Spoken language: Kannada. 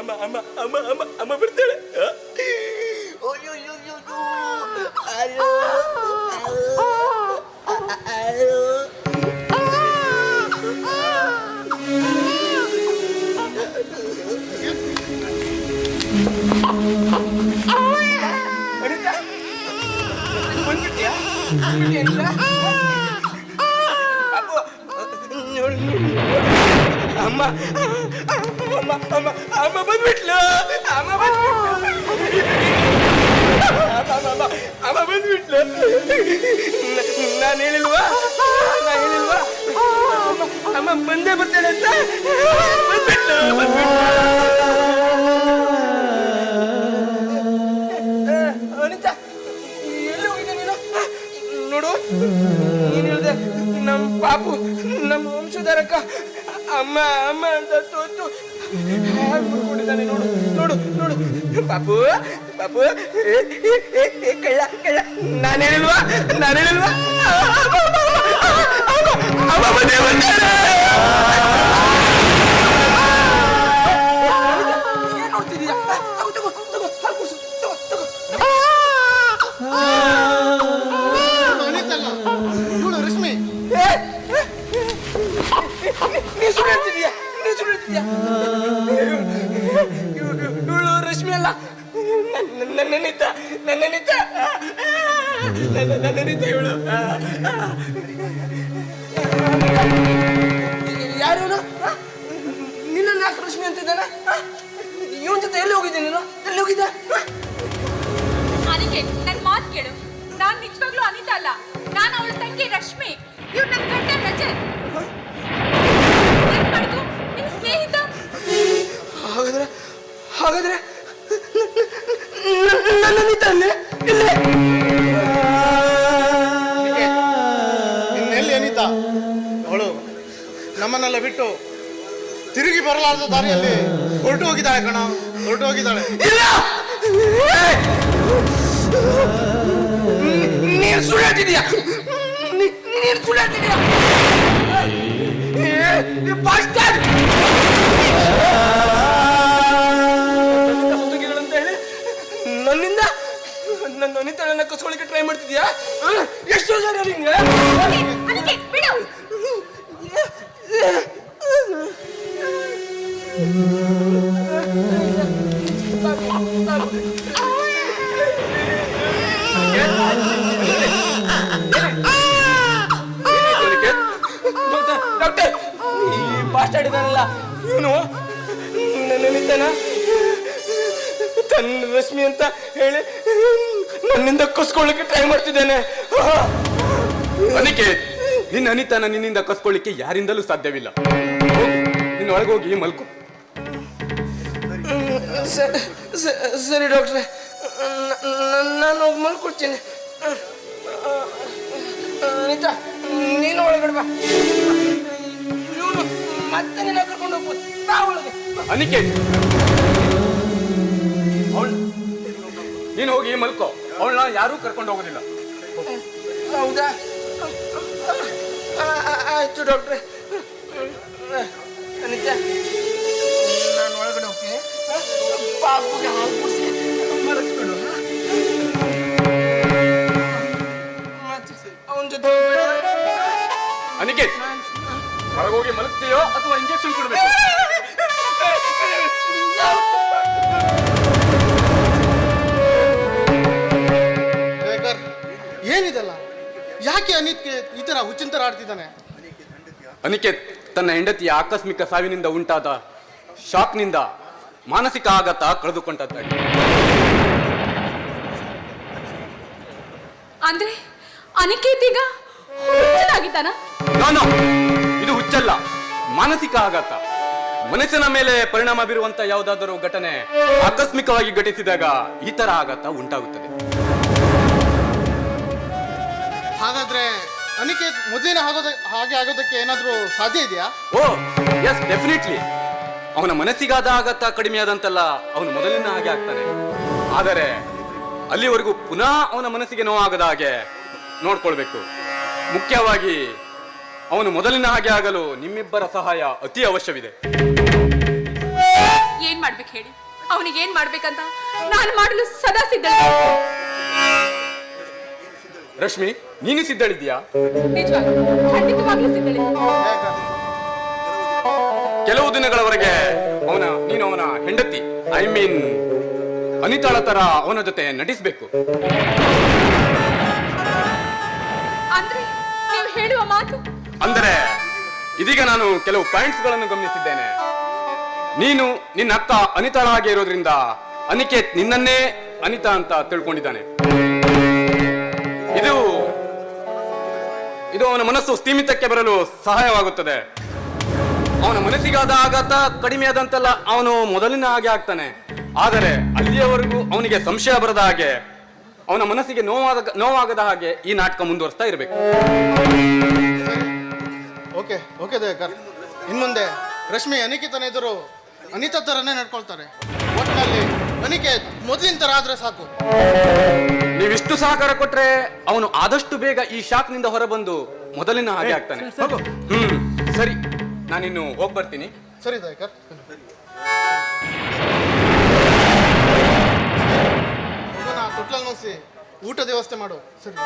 ama ama ama ama ama bertele. Oh yo yo yo. Ayo. Ayo. Ama. ಅಮ್ಮ, ಅಮ್ಮ, ಅಮ್ಮ, ಅಮ್ಮ ಬಂದ್ಬಿಟ್ಲು. ನಾನು ಹೇಳಿಲ್ವಾ? ನಾನು ಹೇಳಿಲ್ವಾ? ಅಮ್ಮ, ಅಮ್ಮ ಬಂದೇ ಬರ್ತಾಳೆ ಅಂತ? ಬಂದ್ಬಿಟ್ಲು. ಬಂದ್ಬಿಟ್ಲು. ಅನಿತಾ ನೋಡು ನಮ್ಮ ಪಾಪು ನಮ್ಮ ವಂಶಧಾರಕ ಅಮ್ಮ ಅಮ್ಮ ಅಂತ ತೋತು ನೋಡು ನೋಡು ನೋಡು. ಪಾಪು ಪಾಪು. ಕಳ್ಳ ಕಳ್ಳ. ನಾನು ಹೇಳಿಲ್ವಾ? ನಾನು ಹೇಳಿಲ್ವಾ? ಅಲ್ಲ. ನನ್ನ- ನನ್ನನಿತ ನನ್ನ ನಿತ ನನ್ನ ನನ್ನ ನಿತ ಇವಳು. ಯಾರು ನಿನ್ನ ಯಾಕೆ ರಶ್ಮಿ ಅಂತಿದ್ದಾನೆ. ಇವನ್ ಜೊತೆ ಎಲ್ಲಿ ಹೋಗಿದ್ದೆ ನೀನು? ಎಲ್ಲಿ ಹೋಗಿದ್ದ? ಅನಿಕೆ ನನ್ ಮಾತ್ ಕೇಳು. ನಾನ್ ನಿಜವಾಗ್ಲೂ ಅನಿತಾ ಅಲ್ಲ. ನಾನು ಅವಳ ತಂಗಿ ರಶ್ಮಿ. ಇವ್ರು ನನ್ನ ಗಂಡ ರಜತ್ ಹಾಗಾದ್ರೆ ಹಾಗಾದ್ರೆ ಅವಳು ನಮ್ಮನ್ನೆಲ್ಲ ಬಿಟ್ಟು ತಿರುಗಿ ಬರಲಾರದ ದಾರಿಯಲ್ಲಿ ಹೊರಟು ಹೋಗಿದ್ದಾಳೆ ಕಣ ಹೊರಟು ಹೋಗಿದ್ದಾಳೆ. ನೀನು bastard! ಹುಡುಗಿಗಳಂತ ಹೇಳಿ ನನ್ನಿಂದ ನನ್ನ ಅನಿತಳನ್ನ ಕಸ್ಕೊಳ್ಳಿಕ್ಕೆ ಟ್ರೈ ಮಾಡ್ತಿದ್ಯಾ? ಎಷ್ಟು ಜನ ನಿಂಗೆ? ಡಾಕ್ಟರ್ ಈ ಬಾಸ್ಟಾರ್ಡ್ ಇದಾನಲ್ಲ ಇವನು ನನ್ನ ನಿಂತನ ತನ್ನ ರಶ್ಮಿ ಅಂತ ಹೇಳಿ ನನ್ನಿಂದ ಕಸ್ಕೊಳ್ಳಿಕ್ಕೆ ಟ್ರೈ ಮಾಡ್ತಿದ್ದೇನೆ ಅದಕ್ಕೆ ನಿನ್ನ ಅನಿತನ ನಿನ್ನಿಂದ ಕಸ್ಕೊಳ್ಳಿಕ್ಕೆ ಯಾರಿಂದಲೂ ಸಾಧ್ಯವಿಲ್ಲ. ನಿನ್ನ ಒಳಗೋಗಿ ಮಲ್ಕು. ಸರಿ ಡಾಕ್ಟ್ರೆ. ನಾನು ಹೋಗಿ ಮಲ್ಕೊಳ್ತೀನಿ ಅನಿತಾ ನೀನು ಒಳಗಡೆ ಬಾ. ಇವನು ಮತ್ತೆ ನಿನ್ನ ಕರ್ಕೊಂಡು ಹೋಗ್ಬೋದು. ಬಾ ಒಳಗೆ. ಅನಿಕೆ ಅವಳು ನೀನು ಹೋಗಿ ಮಲ್ಕೋ. ಅವಳನ್ನ ಯಾರೂ ಕರ್ಕೊಂಡು ಹೋಗೋದಿಲ್ಲ. ಹೌದಾ? ಆಯ್ತು ಡಾಕ್ಟ್ರೆ. ಅನಿತ ನಾನು ಒಳಗಡೆ ಹೋಗ್ತೀನಿ. ಪಾಪುಗೆ ಅವನ ಜೊತೆ ಅನಿಕೆ ಹೊರಗೋಗಿ ಮಲಗ್ತೀಯೋ ಅಥವಾ ಇಂಜೆಕ್ಷನ್ ಕೊಡ್ಬೇಕು? ಏನಿದೆಲ್ಲ? ಯಾಕೆ ಅನಿತ್ಗೆ ಈ ತರ ಹುಚ್ಚಿಂತರ ಆಡ್ತಿದ್ದಾನೆ ಅನಿಕೇತ್ ತನ್ನ ಹೆಂಡತಿಯ ಆಕಸ್ಮಿಕ ಸಾವಿನಿಂದ ಉಂಟಾದ ಶಾಕ್ನಿಂದ ಮಾನಸಿಕ ಆಘಾತ ಕಳೆದುಕೊಂಡದ್ದಾಗಿ ಅಂದ್ರೆ ಅನಿಕೇತ್ ಈಗ ಹುಚ್ಚನಾಗಿದ್ದಾನ? ಇದು ಹುಚ್ಚಲ್ಲ ಮಾನಸಿಕ ಆಘಾತ. ಮನಸ್ಸಿನ ಮೇಲೆ ಪರಿಣಾಮ ಬೀರುವಂತ ಯಾವುದಾದರೂ ಘಟನೆ ಆಕಸ್ಮಿಕವಾಗಿ ಘಟಿಸಿದಾಗ ಈ ತರ ಆಘಾತ ಉಂಟಾಗುತ್ತದೆ. ಹಾಗಾದ್ರೆ ಅನಿಕೇತ್ ಮೊದಲಿನ ಆಗೋದ ಹಾಗೆ ಆಗೋದಕ್ಕೆ ಏನಾದರೂ ಸಾಧ್ಯ ಇದೆಯಾ? ಓ ಎಸ್ ಡೆಫಿನೆಟ್ಲಿ ಅವನ ಮನಸ್ಸಿಗಾದ ಆಗತ್ತ ಕಡಿಮೆ ಆದಂತೆಲ್ಲ ಅವನು ಮೊದಲಿನ ಹಾಗೆ ಆಗ್ತಾನೆ. ಆದರೆ ಅಲ್ಲಿವರೆಗೂ ಪುನಃ ಅವನ ಮನಸ್ಸಿಗೆ ನೋವಾಗದ ಹಾಗೆ ನೋಡ್ಕೊಳ್ಬೇಕು. ಮುಖ್ಯವಾಗಿ ಅವನು ಮೊದಲಿನ ಹಾಗೆ ಆಗಲು ನಿಮ್ಮಿಬ್ಬರ ಸಹಾಯ ಅತಿ ಅವಶ್ಯವಿದೆ. ಏನ್ ಮಾಡ್ಬೇಕು ಹೇಳಿ? ಅವನಿಗೆ ಏನ್ ಮಾಡ್ಬೇಕಂತ? ನಾನು ಮಾಡಲು ಸದಾ ಸಿದ್ಧ ರಶ್ಮಿ ನೀನು ಸಿದ್ಧಳಿದ್ಯಾ ನಿಜವಾಗ್ಲೂ. ಖಂಡಿತವಾಗ್ಲೂ ಸಿದ್ಧಳಿದ್ದೆ ಕೆಲವು ದಿನಗಳವರೆಗೆ ಅವನ ನೀನು ಅವನ ಹೆಂಡತಿ ಐ ಮೀನ್ ಅನಿತಾಳ ತರ ಅವನ ಜೊತೆ ನಟಿಸ್ಬೇಕು. ಅಂದ್ರೆ ನೀವು ಹೇಳುವ ಮಾತು? ಅಂದರೆ ಇದೀಗ ನಾನು ಕೆಲವು ಪಾಯಿಂಟ್ಸ್ಗಳನ್ನು ಗಮನಿಸಿದ್ದೇನೆ. ನೀನು ನಿನ್ನ ಅಕ್ಕ ಅನಿತಾಳ ಹಾಗೆ ಇರೋದ್ರಿಂದ ಅನಿಕೇತ್ ನಿನ್ನನ್ನೇ ಅನಿತಾ ಅಂತ ತಿಳ್ಕೊಂಡಿದ್ದಾನೆ. ಇದು ಅವನ ಮನಸ್ಸು ಸ್ಥೀಮಿತಕ್ಕೆ ಬರಲು ಸಹಾಯವಾಗುತ್ತದೆ. ಅವನ ಮನಸ್ಸಿಗಾದ ಆಘಾತ ಕಡಿಮೆಯಾದಂತೆಲ್ಲ ಅವನು ಮೊದಲಿನ ಹಾಗೆ ಆಗ್ತಾನೆ. ಆದರೆ ಅಲ್ಲಿಯವರೆಗೂ ಅವನಿಗೆ ಸಂಶಯ ಬರದ ಹಾಗೆ ಅವನ ಮನಸ್ಸಿಗೆ ನೋವಾದ, ನೋವಾಗದ ಹಾಗೆ ಈ ನಾಟಕ ಮುಂದುವರಿಸ್ತಾ ಇರಬೇಕು. Okay okay Dayakar. ಇನ್ಮುಂದೆ ರಶ್ಮಿ ಅನಿಕಿತನ ಎದುರು ಅನಿತಾ ಥರನೇ ನಡ್ಕೊಳ್ತಾರೆ. ಒಟ್ಟಿನಲ್ಲಿ ಅನಿಕೇತ್ ಮೊದಲಿನ ಥರ ಆದ್ರೆ ಸಾಕು. ನೀವಿಷ್ಟು ಸಹಕಾರ ಕೊಟ್ರೆ ಅವನು ಆದಷ್ಟು ಬೇಗ ಈ ಶಾಕ್ನಿಂದ ಹೊರಬಂದು ಮೊದಲಿನ ಹಾಗೆ ಆಗ್ತಾನೆ. ಹ್ಮ್. ಸರಿ. ನಾನಿನ್ನು ಹೋಗ್ ಬರ್ತೀನಿ. ಸರಿ ದಯಾಕರ್. ಊಟದ ವ್ಯವಸ್ಥೆ ಮಾಡು. ಸರಿ.